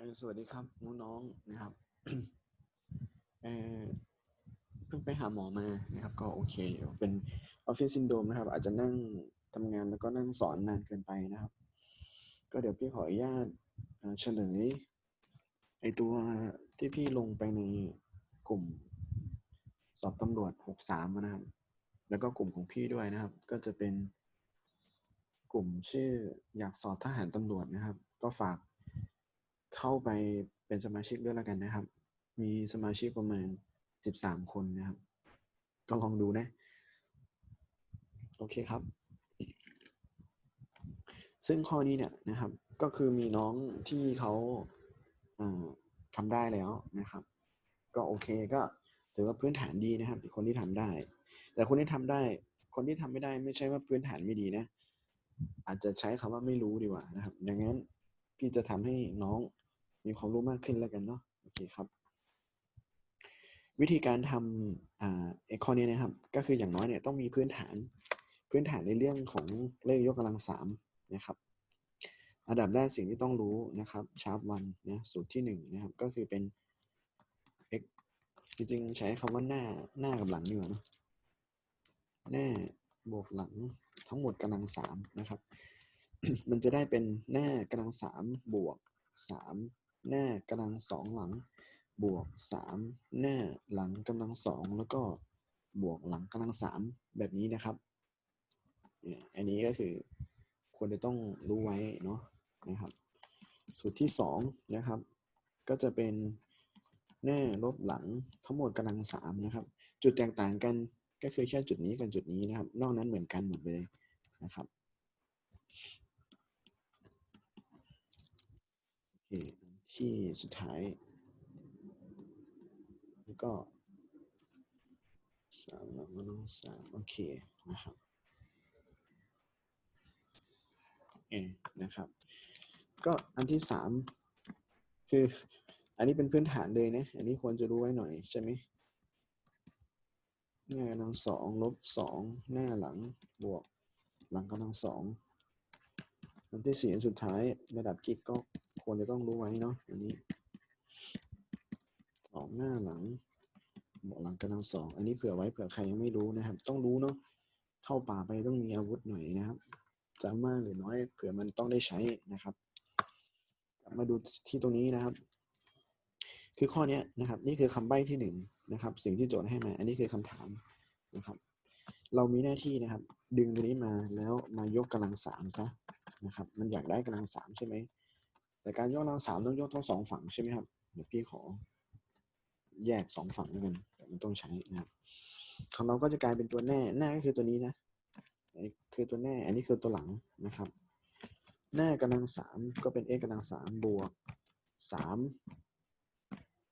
สวัสดีครับน้องๆนะครับเออเพิ่งไปหาหมอมานะครับ ก็โอเคอยู่เป็นออฟฟิศซินโดรมนะครับ อาจจะนั่งทำงานแล้วก็นั่งสอนนานเกินไปนะครับ ก็เดี๋ยวพี่ขออนุญาตเฉลยไอตัวที่พี่ลงไปในกลุ่มสอบตำรวจหกสามนะครับ แล้วก็กลุ่มของพี่ด้วยนะครับ ก็จะเป็นกลุ่มชื่ออยากสอบทหารตำรวจนะครับ ก็ฝาก เข้าไปเป็นสมาชิกด้วยแล้วกันนะครับ มีสมาชิกประมาณสิบสามคนนะครับ ก็ลองดูนะ โอเคครับ ซึ่งข้อนี้เนี่ยนะครับ ก็คือมีน้องที่เขาอ่าทำได้แล้วนะครับ ก็โอเคก็ถือว่าพื้นฐานดีนะครับคนที่ทำได้ แต่คนที่ทำได้ คนที่ทำไม่ได้ไม่ใช่ว่าพื้นฐานไม่ดีนะ อาจจะใช้คำว่าไม่รู้ดีกว่านะครับ ดังนั้น พี่จะทำให้น้องมีความรู้มากขึ้นแล้วกันเนาะโอเคครับ วิธีการทำอ่าไอข้อนี้นะครับ ก็คืออย่างน้อยเนี่ยต้องมีพื้นฐานพื้นฐานในเรื่องของเลขยกกำลังสามนะครับอันดับแรกสิ่งที่ต้องรู้นะครับชาร์ปวันนะสูตรที่หนึ่งนะครับก็คือเป็น x จริงๆใช้คำว่าหน้าหน้ากับหลังดีกว่าเนอะหน้าบวกหลังทั้งหมดกำลังสามนะครับ มันจะได้เป็นหน้ากำลังสามบวกสามหน้ากำลังสองหลัง บวกสามหน้าหลังกำลังสองแล้วก็บวกหลังกำลังสามแบบนี้นะครับ อันนี้ก็คือควรจะต้องรู้ไว้เนาะนะครับสูตรที่สองนะครับ ก็จะเป็นหน้าลบหลังทั้งหมดกำลังสามนะครับ จุดแตกต่างกันก็คือแค่จุดนี้กับจุดนี้นะครับ นอกนั้นเหมือนกันหมดเลยนะครับโอเค ที่สุดท้าย แล้วก็สามแล้วก็ต้องสามโอเคนะครับเอนะครับ ก็อันที่สามคืออันนี้เป็นพื้นฐานเลยนะ อันนี้ควรจะรู้ไว้หน่อยใช่ไหมหน้ากำลังสองลบสองหน้าหลังบวก หลังกำลังสองอันที่สี่อันสุดท้ายระดับกิกก็ ควรจะต้องรู้ไว้เนาะอันนี้สองหน้าหลังบวกหลังกำลังสองอันนี้เผื่อไว้เผื่อใครยังไม่รู้นะครับ ต้องรู้เนาะเข้าป่าไปต้องมีอาวุธหน่อยนะครับจะมากหรือน้อยเผื่อมันต้องได้ใช้นะครับมาดูที่ตรงนี้นะครับ คือข้อนี้นะครับ นี่คือคำใบ้ที่หนึ่งนะครับ สิ่งที่โจทย์ให้มา อันนี้คือคำถามนะครับ เรามีหน้าที่นะครับ ดึงตัวนี้มาแล้วมายกกำลังสามซะนะครับ มันอยากได้กำลังสามใช่ไหม แต่การยกกำลังสามต้องยกทั้งสองฝั่งใช่ไหมครับ เดี๋ยวพี่ขอ แยกสองฝั่งแล้วกันแต่มันต้องใช้นะครับของเราก็จะกลายเป็นตัวแน่หน้าก็คือตัวนี้นะอันนี้คือตัวแน่ อันนี้คือตัวหลังนะครับหน้ากำลังสามก็เป็น x กำลังสามบวกสาม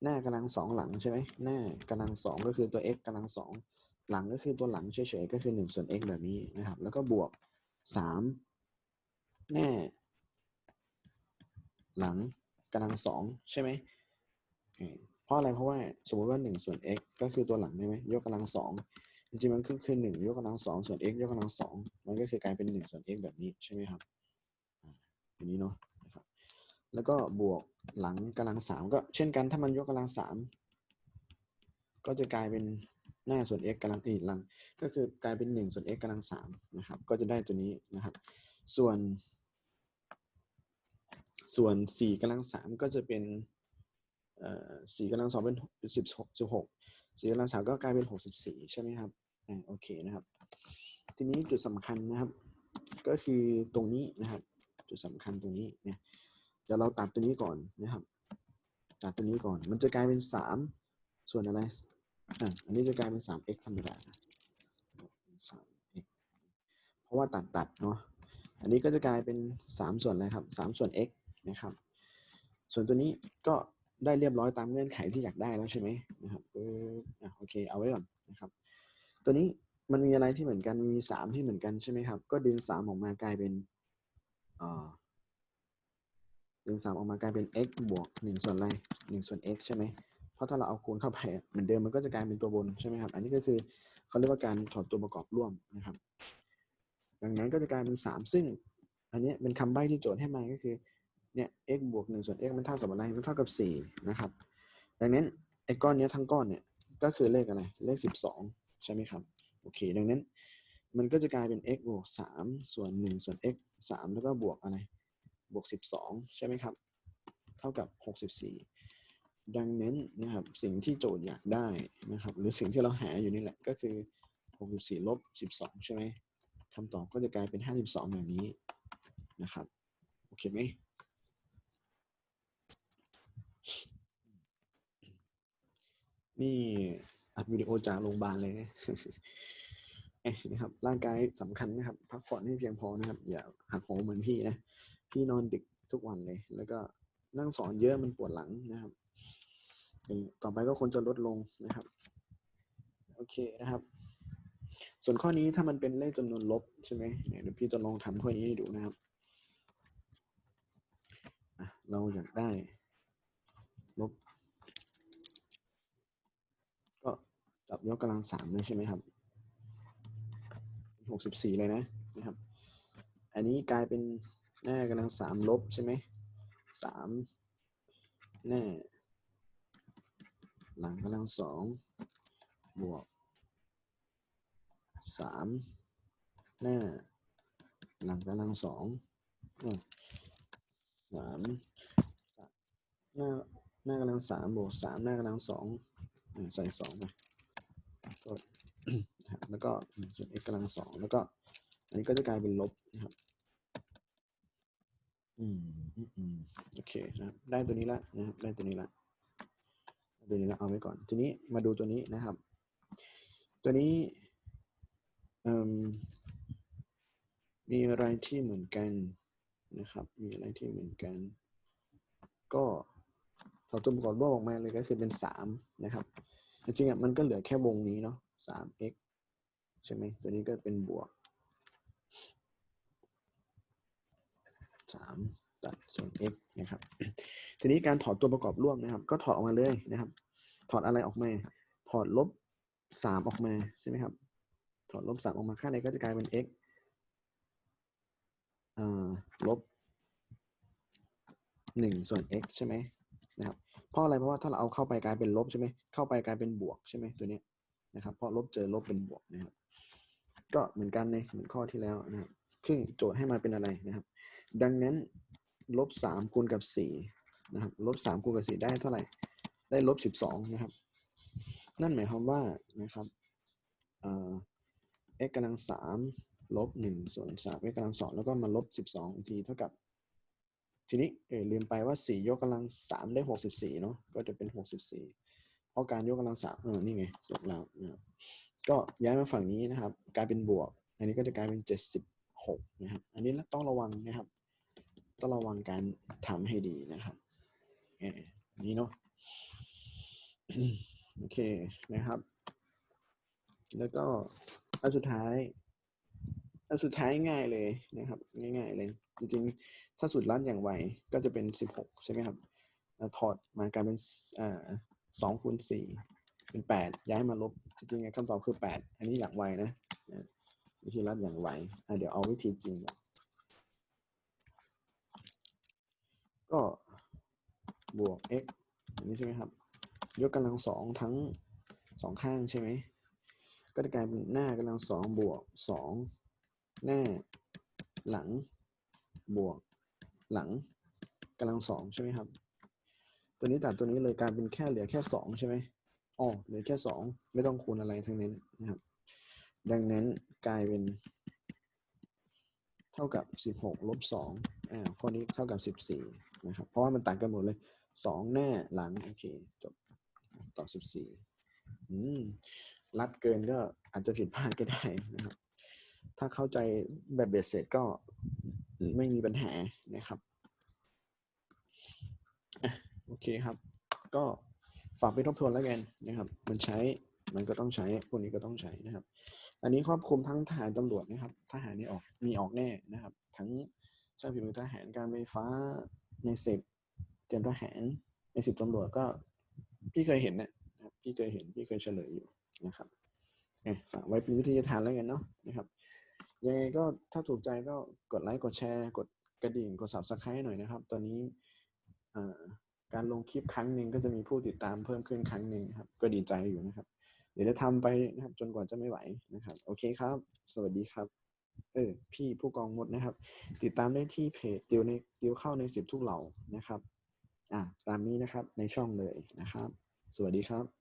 หน้ากำลังสองหลังใช่ไหมหน้ากำลังสองก็คือตัว x กำลังสองหลังก็คือตัวหลังเฉยๆก็คือหนึ่งส่วน x แบบนี้นะครับ แล้วก็บวกสามแน่ หลังกำลังสองใช่ไหมเพราะอะไรเพราะว่าสมมติว่าหนึ่งส่วน x ก็คือตัวหลังใช่ไหมยกกำลังสองจริงๆมันคือคือหนึ่งยกกำลังสองส่วน x ยกกำลังสองมันก็คือกลายเป็นหนึ่งส่วน x แบบนี้ใช่ไหมครับอ่าอย่างนี้เนาะนะครับแล้วก็บวกหลังกำลังสามก็เช่นกันถ้ามันยกกำลังสามก็จะกลายเป็นหน้าส่วน x กำลังอีหลัง ก็คือกลายเป็นหนึ่งส่วน x กำลังสามนะครับ ก็จะได้ตัวนี้นะครับ ส่วน ส่วนสี่กำลังสามก็จะเป็นสี่กำลังสองเป็นสิบหกสิบหกสี่กำลังสามก็กลายเป็นหกสิบสี่ใช่ไหมครับอ่าโอเคนะครับ ทีนี้จุดสำคัญนะครับ ก็คือตรงนี้นะครับ จุดสำคัญตรงนี้เนี่ยเดี๋ยวเราตัดตัวนี้ก่อนนะครับ ตัดตัวนี้ก่อน มันจะกลายเป็นสามส่วนอะไรอะอันนี้จะกลายเป็นสาม x ธรรมดาสาม x เพราะว่าตัดตัดเนาะ อันนี้ก็จะกลายเป็นสามส่วนอะไรครับสามส่วน x นะครับ ส่วนตัวนี้ก็ได้เรียบร้อยตามเงื่อนไขที่อยากได้แล้วใช่ไหมนะครับเออโอเค เอาไว้ก่อนนะครับ ตัวนี้มันมีอะไรที่เหมือนกัน มีสามที่เหมือนกันใช่ไหมครับ ก็ดึงสามออกมากลายเป็นดึงสามออกมากลายเป็น x บวกหนึ่งส่วนอะไรหนึ่งส่วน x ใช่ไหมเพราะถ้าเราเอาคูณเข้าไปเหมือนเดิมมันก็จะกลายเป็นตัวบนใช่ไหมครับ อันนี้ก็คือเขาเรียกว่าการถอดตัวประกอบร่วมนะครับ ดังนั้นก็จะกลายเป็นสามซึ่ง อันนี้เป็นคำใบ้ที่โจทย์ให้มาก็คือ เนี่ย x บวกหนึ่งส่วน x มันเท่ากับอะไร มันเท่ากับสี่นะครับ ดังนั้นไอ้ก้อนนี้ทั้งก้อนเนี่ย ก็คือเลขอะไร เลขสิบสองใช่ไหมครับ โอเค ดังนั้นมันก็จะกลายเป็น x บวกสามส่วนหนึ่งส่วน x สามแล้วก็บวกอะไร บวกสิบสองใช่ไหมครับ เท่ากับหกสิบสี่ดังนั้นนะครับ สิ่งที่โจทย์อยากได้นะครับ หรือสิ่งที่เราหาอยู่นี่แหละ ก็คือหกสิบสี่ลบสิบสองใช่ไหม คำตอบก็จะกลายเป็นห้าสิบสองแบบนี้นะครับ โอเคไหมนี่อัดวิดีโอจากโรงพยาบาลเลยนะเอ๊ะนะครับ ร่างกายสำคัญนะครับ พักผ่อนให้เพียงพอนะครับ อย่าหักโหมเหมือนพี่นะ พี่นอนดึกทุกวันเลย แล้วก็นั่งสอนเยอะมันปวดหลังนะครับ ต่อไปก็ควรจะลดลงนะครับ โอเคนะครับ ส่วนข้อนี้ถ้ามันเป็นเลขจำนวนลบใช่ไหมเดี๋ยวพี่จะลองทำข้อนี้ให้ดูนะครับเราอยากได้ลบ ก็จับยกกำลังสามเลยใช่ไหมครับหกสิบสี่เลยนะนะครับ อันนี้กลายเป็นหน้ากำลังสามลบใช่ไหมสามหน้าหลังกำลังสองบวก สามหน้า หลังกำลังสองสามหน้าหน้ากำลังสามบวกสามหน้ากำลังสองใส่สองไปกดแล้วก็ส่วน x กำลังสองแล้วก็ อันนี้ก็จะกลายเป็นลบนะครับอืมอืมโอเคนะครับได้ตัวนี้ละนะครับได้ตัวนี้ละตัวนี้ละเอาไว้ก่อน ทีนี้มาดูตัวนี้นะครับ ตัวนี้ มมีอะไรที่เหมือนกันนะครับ มีอะไรที่เหมือนกัน ก็ถอดตัวประกอบร่วมออกมาเลยก็คือเป็นสามนะครับ จริงๆอะมันก็เหลือแค่วงนี้เนาะสาม x ใช่ไหมตัวนี้ก็เป็นบวกสามตัดส่วน x นะครับ ทีนี้การถอดตัวประกอบร่วมนะครับ ก็ถอดออกมาเลยนะครับ ถอดอะไรออกมา ถอดลบสามออกมาใช่ไหมครับ ถอดลบสามออกมาข้าในก็จะกลายเป็น x ลบหนึ่งส่วน x ใช่ไหมนะครับ เพราะอะไรเพราะว่าถ้าเราเอาเข้าไปกลายเป็นลบใช่ไหมเข้าไปกลายเป็นบวกใช่ไหมตัวนี้นะครับ เพราะลบเจอลบเป็นบวกนะครับ ก็เหมือนกันในเหมือนข้อที่แล้วนะครับซึ่งโจทย์ให้มาเป็นอะไรนะครับ ดังนั้นลบสามคูณกับสี่นะครับลบสามคูณกับสี่ได้เท่าไหร่ ได้ลบสิบสองนะครับ นั่นหมายความว่านะครับ x กำลังสามลบหนึ่งส่วนสาม x กำลังสองแล้วก็มาลบสิบสองอีกทีเท่ากับ ทีนี้เออลืมไปว่าสี่ยกกำลังสามได้หกสิบสี่เนาะก็จะเป็นหกสิบสี่เพราะการยกกำลังสามเออนี่ไงยกแล้วนะครับก็ย้ายมาฝั่งนี้นะครับ กลายเป็นบวก อันนี้ก็จะกลายเป็นเจ็ดสิบหกนะครับ อันนี้ต้องระวังนะครับ ต้องระวังการทำให้ดีนะครับนี่เนาะโอเคนะครับ แล้วก็อันสุดท้ายอันสุดท้ายง่ายเลยนะครับ ง่ายๆเลย จริงๆ ถ้าสุดลัดอย่างไวก็จะเป็นสิบหกใช่ไหมครับอถอดมากลายเป็นสองคูณสี่เป็นแปดย้ายมาลบ จริงๆคำตอบคือแปดอันนี้อย่างไวนะวิธีลัดอย่างไวเดี๋ยวเอาวิธีจริง ก็บวก x อันนี้ใช่ไหมครับ ยกกำลังสองทั้งสองข้างใช่ไหม ก็จะกลายเป็นหน้ากำลังสองบวกสองหน้า หลัง บวก หลังกำลังสองใช่ไหมครับ ตัวนี้ตัดตัวนี้เลยกลายเป็นแค่เหลือแค่สองใช่ไหมอ๋อเหลือแค่สองไม่ต้องคูณอะไรทั้งนั้นนะครับ ดังนั้นกลายเป็น เท่ากับสิบหกลบสองอ่าข้อนี้เท่ากับสิบสี่นะครับ เพราะว่ามันต่างกันหมดเลยสองหน้าหลัง โอเค จบต่อสิบสี่อืม รัดเกินก็อาจจะผิดพลาดก็ได้นะครับ ถ้าเข้าใจแบบเบ็ดเสร็จก็ไม่มีปัญหานะครับโอเคครับ ก็ฝากไปทบทวนแล้วกันนะครับ มันใช้มันก็ต้องใช้พวกนี้ก็ต้องใช้นะครับ อันนี้ครอบคลุมทั้งทหารตำรวจนะครับ ทหารนี่ออกมีออกแน่นะครับ ทั้งช่างฝีมือทหารการไฟฟ้าในสิบเตรียมทหารในสิบตำรวจก็พี่เคยเห็นนะนะครับพี่เคยเห็นพี่เคยเฉลยอยู่ นะครับฝากไว้เป็นวิทยาทานแล้วกันเนาะนะครับยังไงก็ถ้าถูกใจก็กดไลค์กดแชร์กดกระดิ่งกด subscribe หน่อยนะครับ ตอนนี้การลงคลิปครั้งหนึ่งก็จะมีผู้ติดตามเพิ่มขึ้นครั้งหนึ่งครับ ก็ดีใจอยู่นะครับ เดี๋ยวจะทำไปนะครับ จนกว่าจะไม่ไหวนะครับ โอเคครับ สวัสดีครับ เออ พี่ผู้กองมดนะครับ ติดตามได้ที่เพจติวในติวเข้าในสิบทุกเหล่านะครับ อ่าตามนี้นะครับในช่องเลยนะครับ สวัสดีครับ